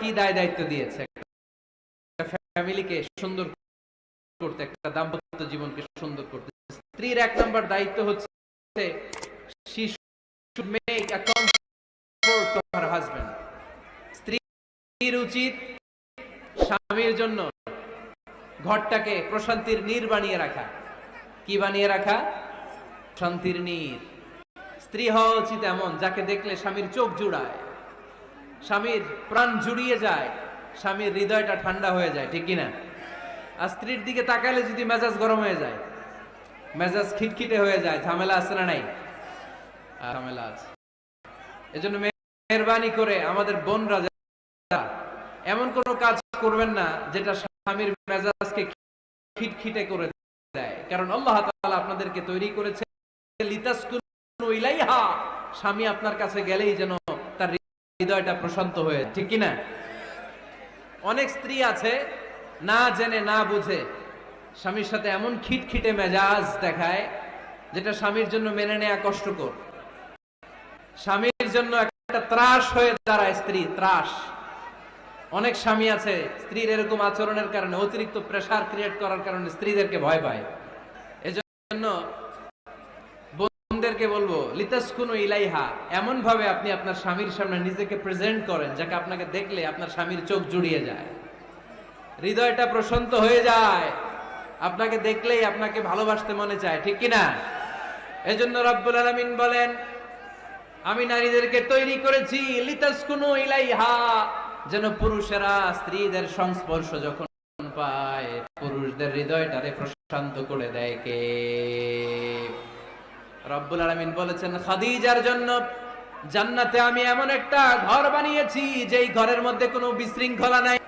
কি দায় দায়িত্ব দিয়েছে? ফ্যামিলিকে সুন্দর করতে, একটা দাম্পত্য জীবনকে সুন্দর করতে। স্ত্রীর এক নম্বর দায়িত্ব হচ্ছে her husband স্ত্রীর উচিত স্বামীর জন্য ঘরটাকে প্রশান্তির নীর বানিয়ে রাখা। কি বানিয়ে রাখা? শান্তির নীর। স্ত্রী হওয়া উচিত এমন, যাকে দেখলে স্বামীর চোখ জুড়ায়। স্বামীর প্রাণ জুড়িয়ে যায়, স্বামীর হৃদয়টা ঠান্ডা হয়ে যায়, ঠিক কিনা? আর স্ত্রীর দিকে তাকালে যদি মেজাজ গরম হয়ে যায়, মেজাজ খিটখিটে হয়ে যায়, ঝামেলা আছে না নাই? ঝামেলা আছে। এজন্য মেহরবানি করে আমাদের বোনরা যারা, এমন কোনো কাজ করবেন না যেটা স্বামীর মেজাজকে খিটখিটে করে দেয়। কারণ আল্লাহ তাআলা আপনাদেরকে তৈরি করেছে লিতাসকুনু ইলাইহা। স্বামী আপনার কাছে গেলেই যেন হৃদয়টা প্রশান্ত হয়ে, ঠিক কিনা অনেক স্ত্রী আছে, না জেনে, না বুঝে, স্বামীর সাথে এমন খিটখিটে মেজাজ দেখায়, যেটা স্বামীর জন্য মেনে নেওয়া কষ্টকর। স্বামীর জন্য একটা ত্রাস হয়ে দাঁড়ায় স্ত্রী, ত্রাস। অনেক স্বামী আছে, স্ত্রীর এরকম আচরণের কারণে অতিরিক্ত প্রেসার ক্রিয়েট করার কারণে স্ত্রীদেরকে ভয় পায়। এজন্য বোনদেরকে বলব, লিতাসকুনু ইলাইহা এমন ভাবে আপনি আপনার স্বামীর সামনে নিজেকে প্রেজেন্ট করেন, যাকে আপনাকে দেখলে আপনার স্বামীর চোখ জুড়িয়ে যায়। হৃদয়টা প্রশান্ত হয়ে যায়। আপনাকে দেখলেই আপনাকে ভালোবাসতে মনে চায়, ঠিক কিনা? এজন্য রব্বুল আলামিন বলেন, আমি নারীদেরকে তৈরি করেছি, লিতাসকুনু ইলাইহা, যেন পুরুষেরা স্ত্রীদের সংস্পর্শ যখন পায়, পুরুষদের হৃদয়টারে প্রশান্ত করে দেয় কে? রব্বুল আলামিন বলেছেন, খাদিজার জন্য জান্নাতে আমি এমন একটা ঘর বানিয়েছি, যেই ঘরের মধ্যে কোনো বিশৃঙ্খলা নাই।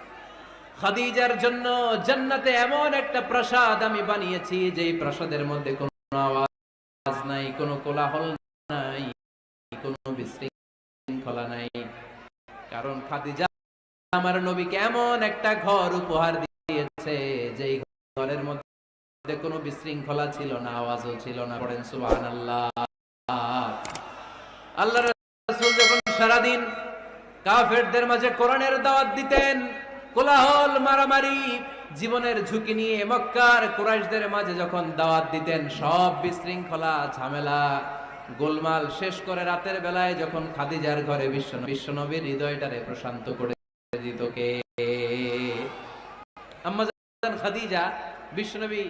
খাদিজার জন্য জান্নাতে এমন একটা প্রাসাদ আমি বানিয়েছি, যেই প্রাসাদের মধ্যে কোনো আওয়াজ নাই, কোনো কোলাহল নাই, কোনো বিশৃঙ্খলা নাই। কারণ খাদিজা আমার নবীকে এমন একটা ঘর উপহার দিয়েছে, যেই ঘরের মধ্যে কোনো বিশৃঙ্খলা ছিল না, আওয়াজও ছিল না। পড়েন সুবহানাল্লাহ। আল্লাহ রাসূল যখন সারাদিন কাফেরদের মাঝে কোরআনের দাওয়াত দিতেন, কোলাহল, মারামারি, জীবনের ঝুঁকি নিয়ে মক্কার কুরাইশদের মাঝে যখন দাওয়াত দিতেন, সব বিশৃঙ্খলা, ঝামেলা, গোলমাল শেষ করে রাতের বেলায় যখন খাদিজার ঘরে বিশ্ব বিশ্বনবীর হৃদয়টারে প্রশান্ত করে দিত কে? আম্মা খাদিজা বিশ্বনবী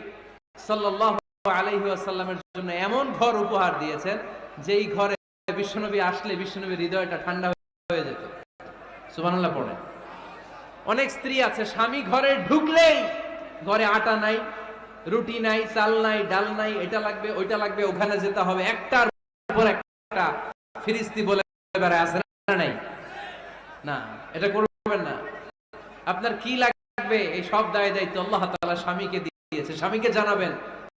ওয়াসাল্লামের জন্য এমন ঘর উপহার দিয়েছেন ঘরে বিশ্বনবী আসলে বিশ্বনবীর হৃদয়টা ঠান্ডা হয়ে যেত। পড়ে অনেক স্ত্রী আছে, স্বামী ঘরে ঢুকলেই ঘরে আটা নাই, রুটি নাই, চাল নাই, ডাল নাই, এটা লাগবে, ওইটা লাগবে, ওখানে যেতে হবে, একটার পর একটা ফিরিস্তি বলে আছে না নাই? না, এটা করবেন না। আপনার কি লাগবে? এই সব দায় দায়িত্ব আল্লাহ স্বামীকে দিয়েছে। স্বামীকে জানাবেন,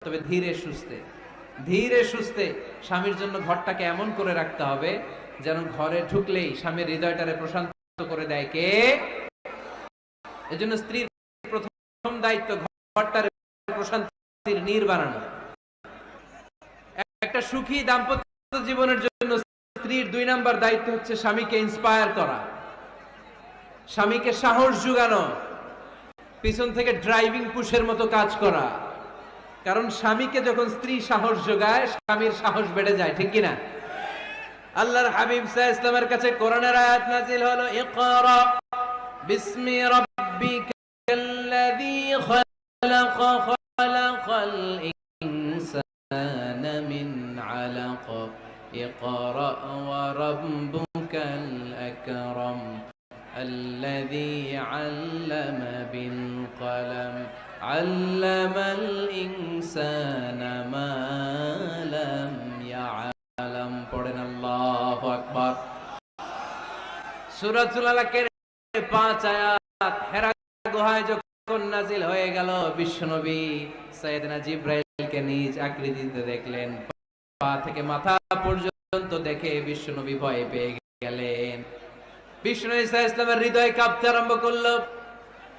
তবে ধীরে সুস্থে। ধীরে সুস্থে স্বামীর জন্য ঘরটাকে এমন করে রাখতে হবে যেন ঘরে ঢুকলেই স্বামীর হৃদয়টারে প্রশান্ত করে দেয় কে? এজন্য স্ত্রীর প্রথম দায়িত্ব ঘরটার প্রশান্তির নীর বানানো। একটা সুখী দাম্পত্য জীবনের জন্য স্ত্রীর দুই নাম্বার দায়িত্ব হচ্ছে স্বামীকে ইন্সপায়ার করা। স্বামীকে সাহস জুগানো পিছন থেকে ড্রাইভিং পুশের মতো কাজ করা কারণ স্বামীকে যখন স্ত্রী সাহস যোগায় স্বামীর সাহস বেড়ে যায় ঠিক কিনা আল্লাহর হাবিব সাহ ইসলামের কাছে কোরআনের আয়াত নাজিল হলো ইকরা বিসমি রাব্বিকাল্লাযী খালাক খালাকাল ইনসানা মিন আলাক ইকরা ওয়া রাব্বুকাল আকরাম الذي علم بالقلم علم الإنسان ما لم يعلم পড়েন আল্লাহু আকবার সূরাতুল আলাকের পাঁচ আয়াত হেরা গুহায় যখন নাজিল হয়ে গেল বিশ্বনবী সাইয়েদনা জিব্রাইলকে নিজ আকৃতিতে দেখলেন পা থেকে মাথা পর্যন্ত দেখে বিশ্বনবী ভয় পেয়ে গেলেন বিষ্ণু ইসা ইসলামের হৃদয় কাঁপতে আরম্ভ করলো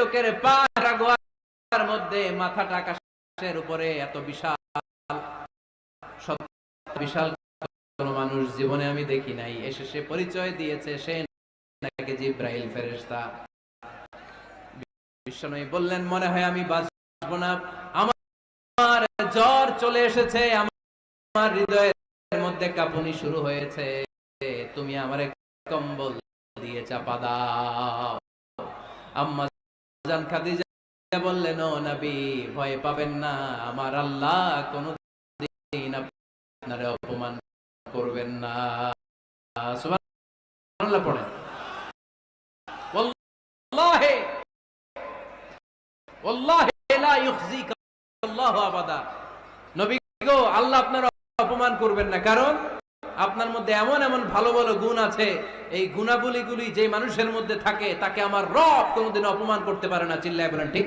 লোকের পা রাগোয়ার মধ্যে মাথাটা আকাশের উপরে এত বিশাল বিশাল মানুষ জীবনে আমি দেখি নাই। এসে সে পরিচয় দিয়েছে, সে নাকি জিব্রাইল ফেরেশতা। বিশ্বনবী বললেন, মনে হয় আমি না। আমার জ্বর চলে এসেছে, আমার হৃদয়ের মধ্যে কাঁপুনি শুরু হয়েছে। তুমি আমারে কম্বল দিয়ে চাপা দাও। আম্মা খাদিজা বললেন, ও নবী, ভয় পাবেন না। আমার আল্লাহ কোনদিন আপনারে অপমান করবেন না। আল্লাহ আপনার অপমান করবেন না। কারণ আপনার মধ্যে এমন এমন ভালো ভালো গুণ আছে, এই গুণাবলীগুলি যে মানুষের মধ্যে থাকে, তাকে আমার রব কোনোদিন অপমান করতে পারে না, চিল্লায় বলেন, ঠিক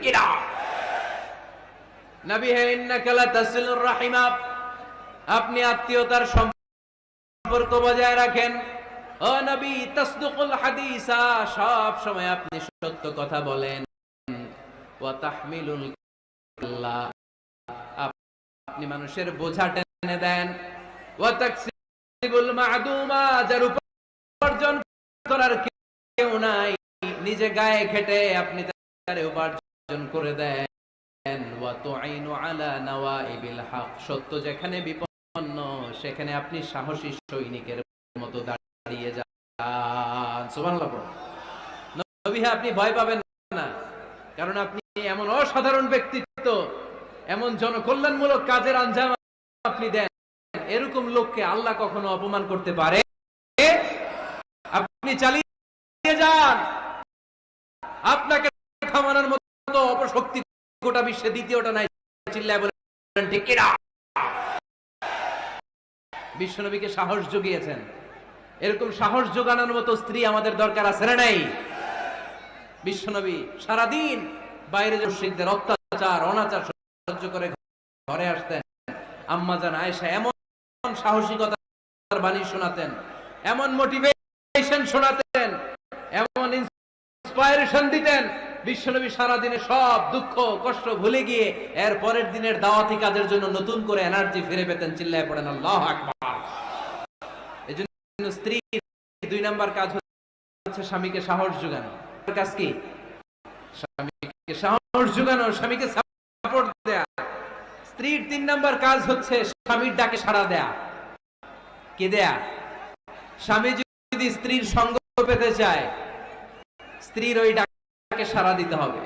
আপনি আত্মীয়তার সম্পর্ক বজায় রাখেন। সব সময় আপনি সত্য কথা বলেন। আপনি মানুষের বোঝা টেনে দেন। উপার্জন করার কেউ নাই। নিজে গায়ে খেটে আপনি উপার্জন করে দেন। সত্য, যেখানে বিপন্ন, সেখানে আপনি সাহসী সৈনিকের মতো দাঁড়িয়ে যান। আপনি ভয় পাবেন না, কারণ আপনি এমন অসাধারণ ব্যক্তিত্ব, এমন জনকল্যাণমূলক কাজের আঞ্জাম আপনি দেন। এরকম লোককে আল্লাহ কখনো অপমান করতে পারে? আপনি চালিয়ে যান। আপনাকে থামানোর মতো অপশক্তি গোটা বিশ্বে দ্বিতীয়টা নাই, চিল্লায় বলেন, ঠিক বিশ্বনবীকে সাহস জুগিয়েছেন। এরকম সাহস যোগানোর মতো স্ত্রী আমাদের দরকার আছে না নাই? বিশ্বনবী সারাদিন বাইরে মুশরিকদের অত্যাচার, অনাচার সহ্য করে ঘরে আসতেন। আম্মা জান আয়েশা এমন সাহসিকতার বাণী শোনাতেন, এমন মোটিভেশন শোনাতেন, এমন ইন্সপায়ারেশন দিতেন। বিশ্বনবী সারাদিনে সব দুঃখ, কষ্ট ভুলে গিয়ে এর পরের দিনের দাওয়াতি কাজের জন্য নতুন করে এনার্জি ফিরে পেতেন, চিল্লায় পড়েন, আল্লাহ আকবার। এই জন্য স্ত্রী, দুই নাম্বার কাজ হচ্ছে স্বামীকে সাহস যোগানো। কাজ কি? স্বামীকে সাহস যোগানো, স্বামীকে সাপোর্ট দেয়া। স্ত্রীর তিন নম্বর কাজ হচ্ছে স্বামীর ডাকে সাড়া দেয়া। কে দেয়া? স্বামী যদি স্ত্রীর সঙ্গ পেতে চায়, স্ত্রীর ওই ডাকে সাড়া দিতে হবে।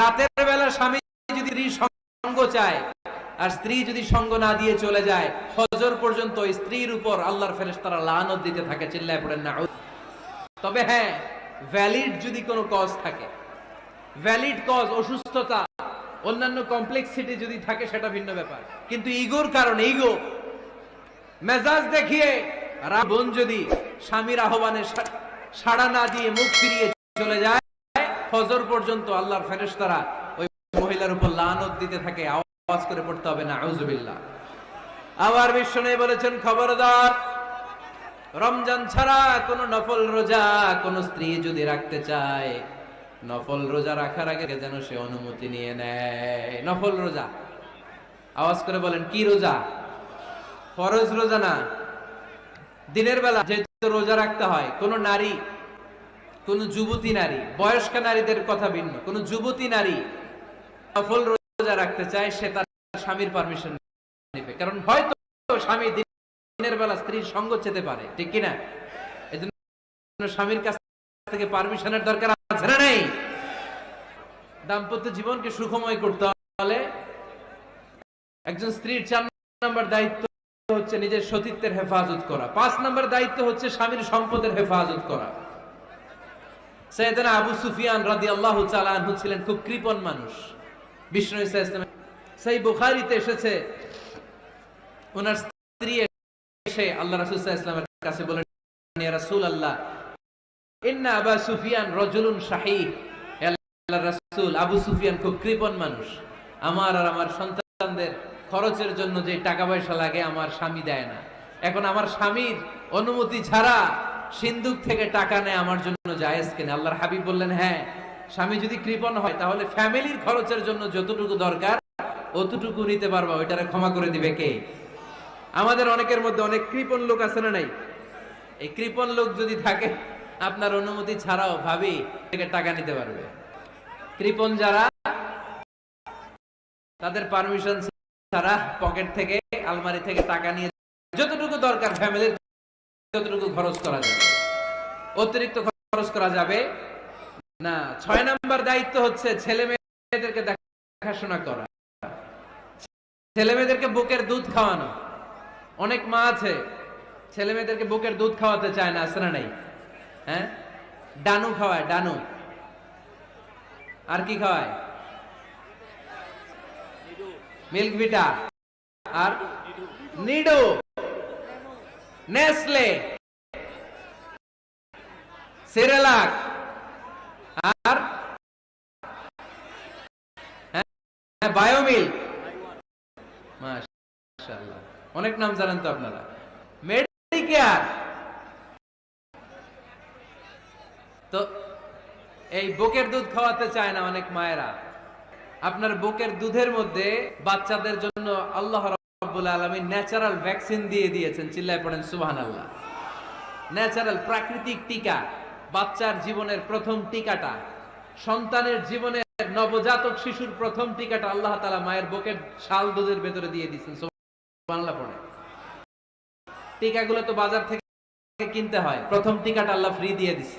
রাতের বেলা স্বামী যদি স্ত্রীর সঙ্গ চায়, আর স্ত্রী যদি সঙ্গ না দিয়ে চলে যায় হজর পর্যন্ত স্ত্রীর উপর আল্লাহর ফেরেশতারা লানত দিতে থাকে, চিল্লায় পড়েন না তবে হ্যাঁ ভ্যালিড যদি কোনো কজ থাকে ভ্যালিড কজ অসুস্থতা অন্যান্য কমপ্লেক্সিটি যদি থাকে, সেটা ভিন্ন ব্যাপার। কিন্তু ইগোর কারণে, ইগো। মেজাজ দেখিয়ে বোন যদি স্বামীর আহ্বানে সাড়া না দিয়ে মুখ ফিরিয়ে চলে যায়, ফজর পর্যন্ত আল্লাহর ফেরেশতারা ওই মহিলার উপর লানত দিতে থাকে, আওয়াজ করে পড়তে হবে না আউজুবিল্লাহ আবার বিষ্ণু বলেছেন, খবরদার, রমজান ছাড়া কোন নফল রোজা কোন স্ত্রী যদি রাখতে চায় নফল রোজা রাখার আগে যেন সে অনুমতি নিয়ে নেয়? নফল রোজা। আওয়াজ করে বলেন, কি রোজা? ফরজ রোজা না। দিনের বেলা যেহেতু রোজা রাখতে হয়, কোন নারী, কোন যুবতী নারী, বয়স্ক নারীদের কথা ভিন্ন, কোন যুবতী নারী নফল রোজা রাখতে চায়, সে তার স্বামীর পারমিশন নেবে। কারণ হয়তো স্বামী দিনের বেলা স্ত্রীর সঙ্গ চেতে পারে, ঠিক কিনা? এজন্য স্বামীর কাছ থেকে পারমিশনের দরকার দাম্পত্য জীবনকে সুখময় করতে হলে একজন স্ত্রীর চার নম্বর দায়িত্ব হচ্ছে নিজের সতীত্বের হেফাজত করা। পাঁচ নম্বর দায়িত্ব হচ্ছে স্বামীর সম্পদের হেফাজত করা। আবু সুফিয়ান তাআলা আনহু ছিলেন খুব কৃপণ মানুষ। বিষ্ণু সেই বুখারীতে এসেছে, ওনার স্ত্রী এসে আল্লাহ রাসূল ওয়াসাল্লামের কাছে বলেন, ইয়া রাসূলুল্লাহ ইন্না আবা সুফিয়ান রজুলুন শাহী আল্লাহ রাসূল, আবু সুফিয়ান খুব কৃপণ মানুষ। আমার আর আমার সন্তানদের খরচের জন্য যে টাকা পয়সা লাগে, আমার স্বামী দেয় না। এখন আমার স্বামীর অনুমতি ছাড়া সিন্ধুক থেকে টাকা নেয়, আমার জন্য জায়েজ কেন? আল্লাহর হাবিব বললেন হ্যাঁ। স্বামী যদি কৃপণ হয়, তাহলে ফ্যামিলির খরচের জন্য যতটুকু দরকার, অতটুকু নিতে পারবা। ওইটারে ক্ষমা করে দিবে কে? আমাদের অনেকের মধ্যে অনেক কৃপণ লোক আছে না নাই? এই কৃপণ লোক যদি থাকে আপনার অনুমতি ছাড়াও ভাবি থেকে টাকা নিতে পারবে। কৃপণ যারা, তাদের পারমিশন ছাড়া পকেট থেকে, আলমারি থেকে টাকা নিয়ে যতটুকু দরকার ফ্যামিলির যতটুকু খরচ করা যাবে। অতিরিক্ত খরচ করা যাবে না। ছয় নাম্বার দায়িত্ব হচ্ছে ছেলে মেয়েদেরকে দেখাশোনা করা। ছেলে মেয়েদেরকে বুকের দুধ খাওয়ানো। অনেক মা আছে, ছেলে মেয়েদেরকে বুকের দুধ খাওয়াতে চায় না না নাই? হ্যাঁ? ডানু খাওয়ায়, ডানু। আর কি খাওয়ায়? Milk Vita. আর নিডো। নেসলে। সেরেলাক। আর হ্যাঁ বায়োমিল্ক। মাশাআল্লাহ। অনেক নাম জানেন তো আপনারা। মেডিকেয়ার তো এই বুকের দুধ খাওয়াতে চায় না অনেক মায়েরা। আপনার বুকের দুধের মধ্যে বাচ্চাদের জন্য আল্লাহ রাব্বুল আলামিন ন্যাচারাল ভ্যাকসিন দিয়ে দিয়েছেন, চিল্লায় পড়েন, সুবহানাল্লাহ। ন্যাচারাল প্রাকৃতিক টিকা, বাচ্চার জীবনের প্রথম টিকাটা, সন্তানের জীবনের নবজাতক শিশুর প্রথম টিকাটা আল্লাহ তাআলা মায়ের বুকের শাল দুধের ভেতরে দিয়ে দিয়েছেন, সুবহানাল্লাহ পড়ে। টিকাগুলো তো বাজার থেকে কিনতে হয়, প্রথম টিকাটা আল্লাহ ফ্রি দিয়ে দিছে।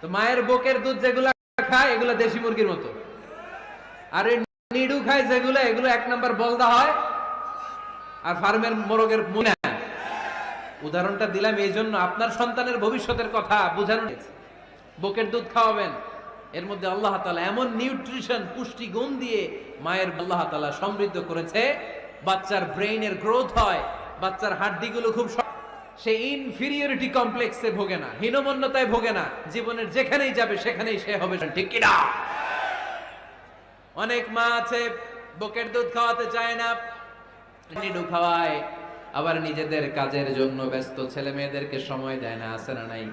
তো মায়ের বুকের দুধ যেগুলা খায়, এগুলো দেশি মুরগির মতো। আর নিডু খায় যেগুলো, এগুলো এক নম্বর বলদা হয়, আর ফার্মের মোরগের মুনা। উদাহরণটা দিলাম এই জন্য আপনার সন্তানের ভবিষ্যতের কথা বোঝানো। বুকের দুধ খাওয়াবেন, এর মধ্যে আল্লাহ তাআলা এমন নিউট্রিশন, পুষ্টি গুণ দিয়ে মায়ের আল্লাহ তাআলা সমৃদ্ধ করেছে। বাচ্চার ব্রেইনের গ্রোথ হয়, বাচ্চার হাড্ডিগুলো খুব স- ইনফিরিয়রিটি কমপ্লেক্সে ভোগে না, হীনমন্যতায় ভোগে না, জীবনের যেখানেই যাবে, সেখানেই সে হবে। ঠিক কিনা? অনেক মা আছে, বুকের দুধ খাওয়াতে চায় না। নিডু খাওয়ায়, আবার নিজেদের কাজের জন্য ব্যস্ত। ছেলে মেয়েদেরকে সময় দেয় না, আছে না নাই?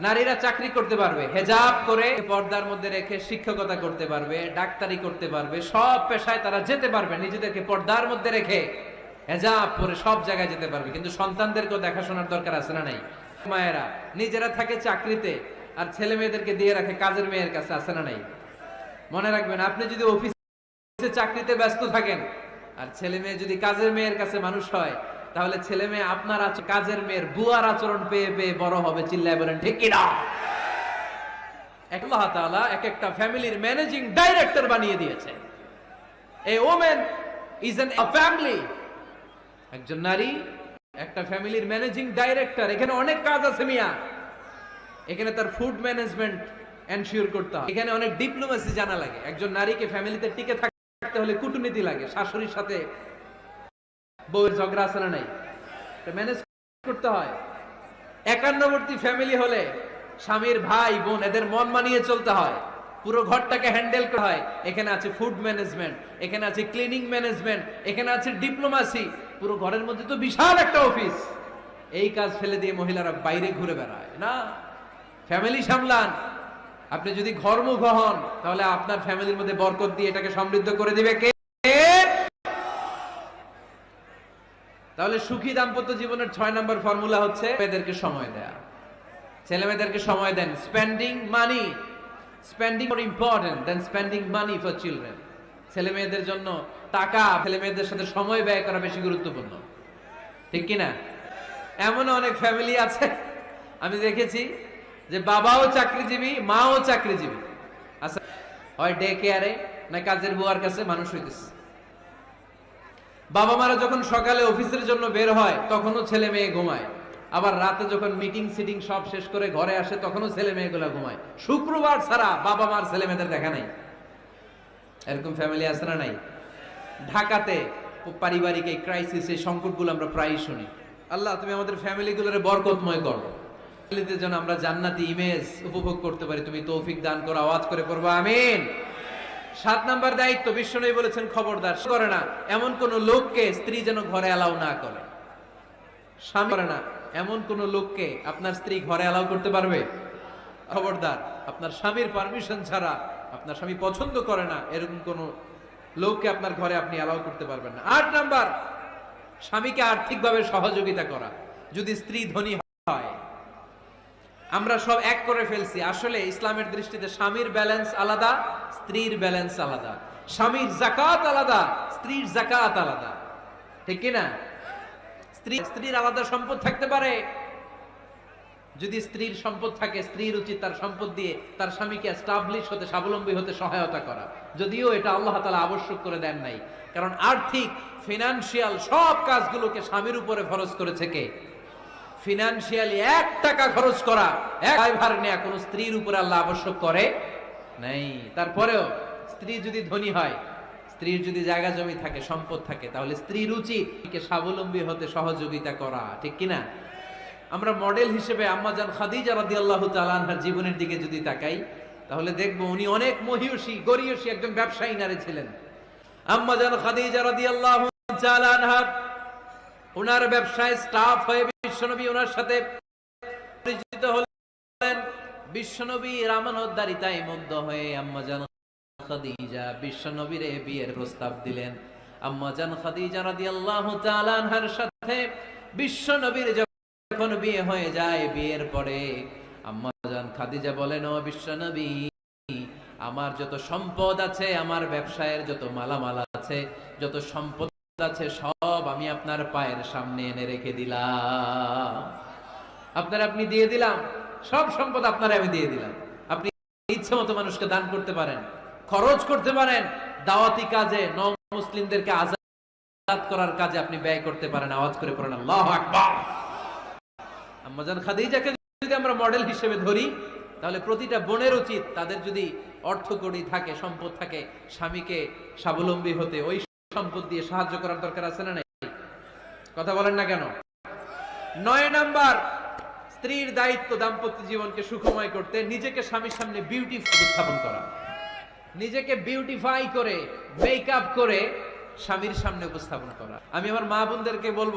নারীরা চাকরি করতে পারবে, হেজাব করে পর্দার মধ্যে রেখে শিক্ষকতা করতে পারবে, ডাক্তারি করতে পারবে, সব পেশায় তারা যেতে পারবে, নিজেদেরকে পর্দার মধ্যে রেখে। হেজাব পরে সব জায়গায় যেতে পারবে। কিন্তু সন্তানদেরকেও দেখাশোনার দরকার আছে না নাই? মায়েরা, নিজেরা থাকে চাকরিতে আর ছেলে মেয়েদেরকে দিয়ে রাখে কাজের মেয়ের কাছে আছে না নাই? মনে রাখবেন, আপনি যদি অফিসে চাকরিতে ব্যস্ত থাকেন আর ছেলে মেয়ে যদি কাজের মেয়ের কাছে মানুষ হয়, তাহলে ছেলে মেয়ে আপনার কাজের মেয়ের বুয়ার আচরণ পেয়ে পেয়ে বড় হবে, চিল্লায় বলেন, ঠিক কিনা? আল্লাহ তাআলা এক একটা ফ্যামিলির ম্যানেজিং ডাইরেক্টর বানিয়ে দিয়েছে। A women is an family একজন নারী, একটা ফ্যামিলির ম্যানেজিং ডাইরেক্টর। এখানে অনেক কাজ আছে মিয়া। এখানে তার ফুড ম্যানেজমেন্ট এনশিওর করতে হয়। এখানে অনেক ডিপ্লোমেসি জানা লাগে। একজন নারীকে ফ্যামিলিতে টিকে থাকতে হলে কূটনীতি লাগে, শাশুড়ির সাথে বউয়ের ঝগড়া আছে না নাই? ম্যানেজ করতে হয়। একান্নবর্তী ফ্যামিলি হলে স্বামীর ভাই, বোন, এদের মন মানিয়ে চলতে হয়। পুরো ঘরটাকে হ্যান্ডেল করা হয়। এখানে আছে ফুড ম্যানেজমেন্ট, এখানে আছে ক্লিনিং ম্যানেজমেন্ট, এখানে আছে ডিপ্লোমাসি। পুরো ঘরের মধ্যে তো বিশাল একটা অফিস। এই কাজ ফেলে দিয়ে মহিলারা বাইরে ঘুরে বেড়ায়, না? ফ্যামিলি সামলান। আপনি যদি ঘরমুখ হন, তাহলে আপনার ফ্যামিলির মধ্যে বরকত দিয়ে এটাকে সমৃদ্ধ করে দিবে কে? তাহলে সুখী দাম্পত্য জীবনের ছয় নম্বর ফর্মুলা হচ্ছে মেয়েদেরকে সময় দেয়া। ছেলে মেয়েদেরকে সময় দেন। Spending money spending important then spending money for children ছেলে মেয়েদের জন্য টাকা ছেলে মেয়েদের সাথে সময় ব্যয় করা বেশি গুরুত্বপূর্ণ। ঠিক কিনা? এমন অনেক ফ্যামিলি আছে, আমি দেখেছি যে বাবাও চাকরিজীবী, মাও চাকরিজীবী। আচ্ছা হয় ডে কেয়ারে না কাজের বুয়ার কাছে মানুষ হইতেছে। বাবা মারা যখন সকালে অফিসের জন্য বের হয়, তখনও ছেলে মেয়ে ঘুমায়। আবার রাতে যখন মিটিং সিটিং সব শেষ করে ঘরে আসে, তখনও ছেলে মেয়েগুলো ঘুমায়। শুক্রবার ছাড়া বাবা মার ছেলে মেয়েদের দেখা নাই। এরকম ফ্যামিলি আছে না নাই? ঢাকাতে পারিবারিক এই ক্রাইসিস এই সংকটগুলো আমরা প্রায়ই শুনি। আল্লাহ, তুমি আমাদের ফ্যামিলিগুলোরে বরকতময় করো। ফ্যামিলিতে যেন আমরা জান্নাতি ইমেজ উপভোগ করতে পারি, তুমি তৌফিক দান করো, আওয়াজ করে পড়ব, আমিন। সাত নাম্বার দায়িত্ব বিশ্বনবী বলেছেন, খবরদার। করে না, এমন কোন লোককে স্ত্রী যেন ঘরে অ্যালাউ না করে। স্বামী করে না, এমন কোন লোককে আপনার স্ত্রী ঘরে অ্যালাউ করতে পারবে? খবরদার, আপনার স্বামীর পারমিশন ছাড়া আপনার স্বামী পছন্দ করে না, এরকম কোন লোককে আপনার ঘরে আপনি অ্যালাউ করতে পারবেন না। আট নাম্বার, স্বামীকে আর্থিকভাবে সহযোগিতা করা। যদি স্ত্রী ধনী হয়, আমরা সব এক করে ফেলছি। আসলে ইসলামের দৃষ্টিতে স্বামীর ব্যালেন্স আলাদা, স্ত্রীর ব্যালেন্স আলাদা। স্বামীর জাকাত আলাদা, স্ত্রীর জাকাত আলাদা। ঠিক কি না স্ত্রী, স্ত্রীর আলাদা সম্পদ থাকতে পারে যদি স্ত্রীর সম্পদ থাকে স্ত্রীর উচিত তার সম্পদ দিয়ে তার স্বামীকে এস্টাবলিশ হতে, স্বাবলম্বী হতে সহায়তা করা। যদিও এটা আল্লাহ তালা আবশ্যক করে দেন নাই। কারণ আর্থিক ফিনান্সিয়াল সব কাজগুলোকে স্বামীর উপরে খরচ করেছে কে? ফিনান্সিয়ালি এক টাকা খরচ করা, এক ভার নেয়া কোন স্ত্রীর উপরে আল্লাহ আবশ্যক করে নাই। তারপরেও স্ত্রী যদি ধনী হয়, স্ত্রীর যদি জায়গা জমি থাকে, সম্পদ থাকে, তাহলে স্ত্রীর উচিত স্বাবলম্বী হতে সহযোগিতা করা, ঠিক কিনা? আমরা মডেল হিসেবে আম্মাজান খাদিজা রাদিয়াল্লাহু তাআলা আনহার জীবনের দিকে যদি তাকাই, তাহলে দেখব উনি অনেক মহিয়সী, গরিয়সী একজন ব্যবসায়ী নারী ছিলেন। আম্মাজান খাদিজা রাদিয়াল্লাহু তাআলা আনহা ওনার ব্যবসায় স্টাফ হয়ে বিশ্বনবী ওনার সাথে পরিচিত হলেন। বিশ্বনবী রামানোদ্দারিতায় মুগ্ধ হয়ে আম্মাজান খাদিজা বিশ্বনবীর বিয়ের প্রস্তাব দিলেন। আম্মাজান খাদিজা রাদিয়াল্লাহু তাআলা আনহার সাথে বিশ্বনবীর যখন বিয়ে হয়ে যায়, বিয়ের পরে আম্মাজান খাদিজা বলেন, ও বিশ্বনবী আমার যত সম্পদ আছে, আমার ব্যবসায়ের যত মালামাল আছে, যত সম্পদ আছে, সব আমি আপনার পায়ের সামনে এনে রেখে দিলাম। আপনার আপনি দিয়ে দিলাম, সব সম্পদ আপনার আমি দিয়ে দিলাম। আপনি ইচ্ছে মতো মানুষকে দান করতে পারেন, খরচ করতে পারেন, দাওয়াতি কাজে ন মুসলিমদেরকে আজাদ করার কাজে আপনি ব্যয় করতে পারেন। আওয়াজ করে পড়েন, আল্লাহ আকবার। আম্মাজান খাদিজাকে যদি আমরা মডেল হিসেবে ধরি, তাহলে প্রতিটা বোনের উচিত তাদের যদি অর্থ কড়ি থাকে, সম্পদ থাকে, স্বামীকে স্বাবলম্বী হতে। ওই সম্পদ দিয়ে সাহায্য করার দরকার আছে না নাই? কথা বলেন না কেন? নয় নাম্বার, স্ত্রীর দায়িত্ব দাম্পত্য জীবনকে সুখময় করতে, নিজেকে স্বামীর সামনে বিউটি উপস্থাপন করা। নিজেকে বিউটিফাই করে মেকআপ করে, স্বামীর সামনে উপস্থাপন করা। আমি আমার মা বোনদেরকে বলব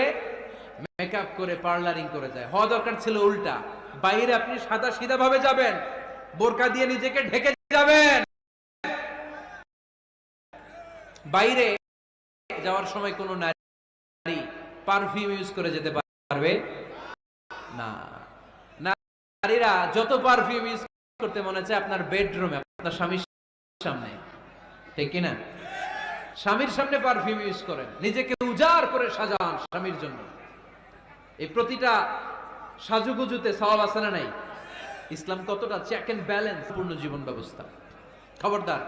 মেকআপ করে পার্লারিং করে যায় হওয়া দরকার ছিল উল্টা। বাইরে আপনি সাদা সিধা ভাবে যাবেন, বোরকা দিয়ে নিজেকে ঢেকে যাবেন। বাইরে যাওয়ার সময় কোনো নারী পারফিউম ইউজ করে যেতে পারবে? না। নারীরা যত পারফিউম ইউজ করতে মনে চায় আপনার বেডরুমে আপনার স্বামীর সামনে। ঠিক কিনা স্বামীর সামনে পারফিউম ইউজ করেন। নিজেকে উজাড় করে সাজান স্বামীর জন্য। এই প্রতিটা সাজুগুজুতে সওয়াব আছে না নাই? ইসলাম কতটা চেক এন্ড ব্যালেন্স পূর্ণ জীবন ব্যবস্থা। খবরদার,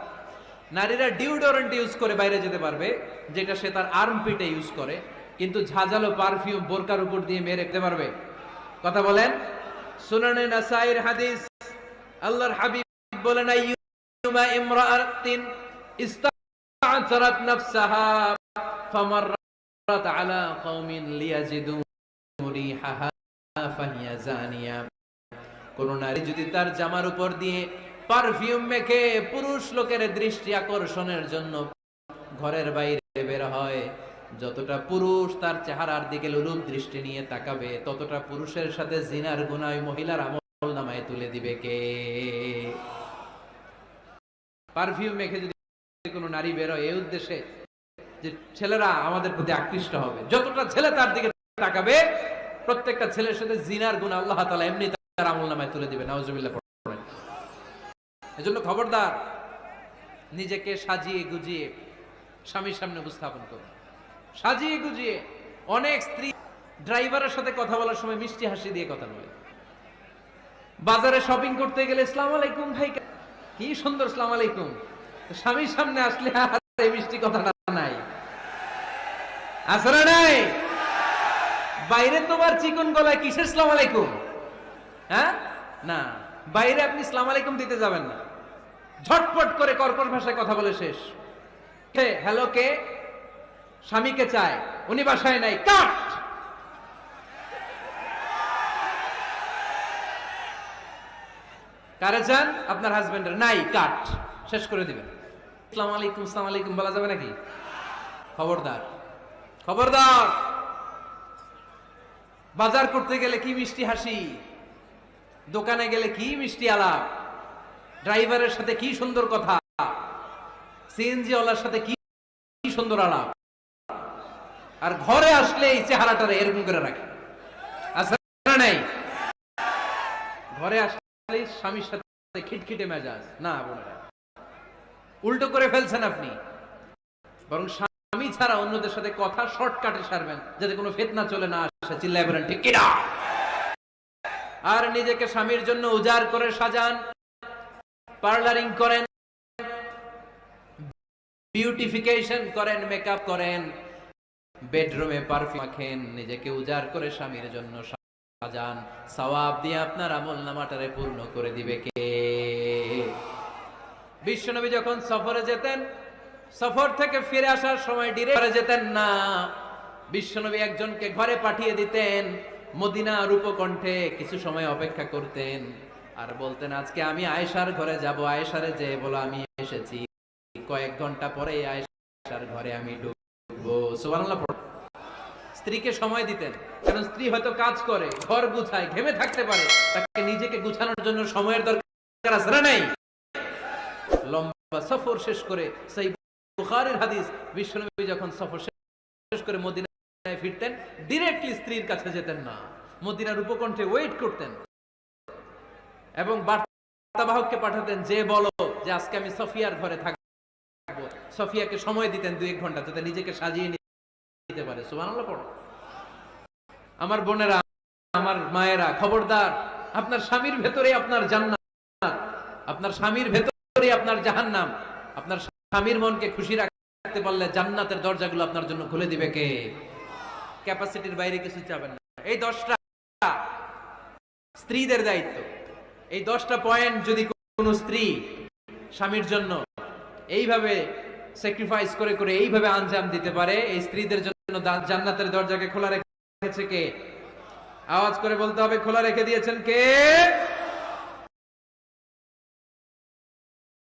নারীরা ডিওডোরেন্ট ইউজ করে বাইরে যেতে পারবে, যেটা সে তার আর্ম পিটে ইউজ করে, কিন্তু ঝাঁঝালো পারফিউম বোরকার উপর দিয়ে মেরে রাখতে পারবে। কথা বলেন? সুনানে নাসাইর হাদিস, আল্লাহর হাবিব বলেন, আইয়ুমা ইমরাআতিন ইস্তা'সারাত নাফসাহা, ফামাররাত আলা কওমিন লিয়াজিদু কোন নারী যদি তার জামার উপর দিয়ে পারফিউম মেখে পুরুষ লোকের দৃষ্টি আকর্ষণের জন্য ঘরের বাইরে বের হয়, যতটা পুরুষ তার চেহারার দিকে লুলুপ দৃষ্টি নিয়ে তাকাবে, ততটা পুরুষের সাথে জিনার গুনায় মহিলার আমল নামায় তুলে দিবে কে? পারফিউম মেখে যদি কোনো নারী বেরোয় এই উদ্দেশ্যে যে ছেলেরা আমাদের প্রতি আকৃষ্ট হবে, যতটা ছেলে তার দিকে তাকাবে, প্রত্যেকটা ছেলের সাথে জিনার গুণ আল্লাহ তালা এমনি তার আমল নামায় তুলে দিবে নাউজুবিল্লাহ পড়েন এজন্য খবরদার, নিজেকে সাজিয়ে গুজিয়ে স্বামীর সামনে উপস্থাপন করুন। সাজিয়ে গুজিয়ে অনেক স্ত্রী ড্রাইভারের সাথে কথা বলার সময় মিষ্টি হাসি দিয়ে কথা বলে। বাজারে শপিং করতে গেলে ইসলাম আলাইকুম ভাই, কি সুন্দর ইসলাম আলাইকুম। স্বামীর সামনে আসলে আর মিষ্টি কথাটা নাই। আসলে নাই? বাইরে তোমার চিকন গলায় কিসের ইসলাম আলাইকুম? হ্যাঁ? না, বাইরে আপনি ইসলাম আলাইকুম দিতে যাবেন না। ঝটপট করে কর্কশ ভাষায় কথা বলে শেষ। কে? হ্যালো, কে? স্বামীকে চায়। উনি বাসায় নাই। কাট! কারে চান? আপনার হাজবেন্ডের। নাই, কাট। শেষ করে দিবেন। আসসালামু আলাইকুম আসসালামু আলাইকুম বলা যাবে নাকি? খবরদার। খবরদার! বাজার করতে গেলে কি মিষ্টি হাসি? দোকানে গেলে কি মিষ্টি আলাপ? ড্রাইভারের সাথে কি সুন্দর কথা? সিএনজি ওয়ালার সাথে কি সুন্দর আলাপ? আর ঘরে আসলে এই চেহারাটারে এরকম করে রাখে। না নাই? ঘরে আসলে স্বামীর সাথে খিটখিটে মেজাজ। না উল্টো করে ফেলছেন আপনি। বরং স্বামী ছাড়া অন্যদের সাথে কথা শর্টকাটে সারবেন, যাতে কোনো ফেতনা চলে না আসে। চিল্লায় বলেন, ঠিক আর নিজেকে স্বামীর জন্য উজাড় করে সাজান, পার্লারিং করেন, বিউটিফিকেশন করেন, মেকআপ করেন, বেডরুমে পারফিউম মাখেন, নিজেকে উজাড় করে স্বামীর জন্য সাজান। সওয়াব দিয়ে আপনার আমল নামাটারে পূর্ণ করে দিবে কে? বিশ্বনবী যখন সফরে যেতেন সফর থেকে ফিরে আসার সময় ডিরেক্টরে যেতেন না। বিশ্বনবী একজনকে ঘরে পাঠিয়ে দিতেন মদিনা রূপকণ্ঠে কিছু সময় অপেক্ষা করতেন। আর বলতেন, আজকে আমি আয়েশার ঘরে যাব। আয়েশারে যে বলো, আমি এসেছি। কয়েক ঘণ্টা পরে আয়েশার ঘরে আমি ঢুকবো। সুবহানাল্লাহ স্ত্রীকে সময় দিতেন, কারণ স্ত্রী হয়তো কাজ করে, ঘর গুছায়, ঘেমে থাকতে পারে। তাকে নিজেকে গুছানোর জন্য সময়ের দরকার আছে না নাই? লম্বা সফর শেষ করে সেই বুখারীর হাদিস বিশ্বনবী যখন সফর শেষ করে মদিনায় ফিরতেন ডিরেক্টলি স্ত্রীর কাছে যেতেন না। মদিনার উপকণ্ঠে ওয়েট করতেন। এবং বার্তাবাহককে পাঠাতেন, যে বলো যে আজকে আমি সফিয়ার ঘরে সফিয়াকে সময় দিতেন দুই এক ঘণ্টা, যাতে নিজেকে সাজিয়ে নিতে পারে। আমার বোনেরা, আমার মায়েরা, খবরদার, আপনার স্বামীর ভেতরে আপনার জান্নাত। আপনার স্বামীর ভেতরে আপনার জাহান্নাম। আপনার স্বামীর মনকে খুশি রাখতে পারলে জান্নাতের দরজাগুলো আপনার জন্য খুলে দিবে কে? ক্যাপাসিটির বাইরে কিছু চাবেন না। এই দশটা স্ত্রীদের দায়িত্ব। এই দশটা পয়েন্ট যদি কোনো স্ত্রী স্বামীর জন্য এইভাবে স্যাক্রিফাইস করে করে এইভাবে আঞ্জাম দিতে পারে, এই স্ত্রীদের জন্য জান্নাতের দরজাকে খোলা রেখেছে কে? আওয়াজ করে বলতে হবে, খোলা রেখে দিয়েছেন কে?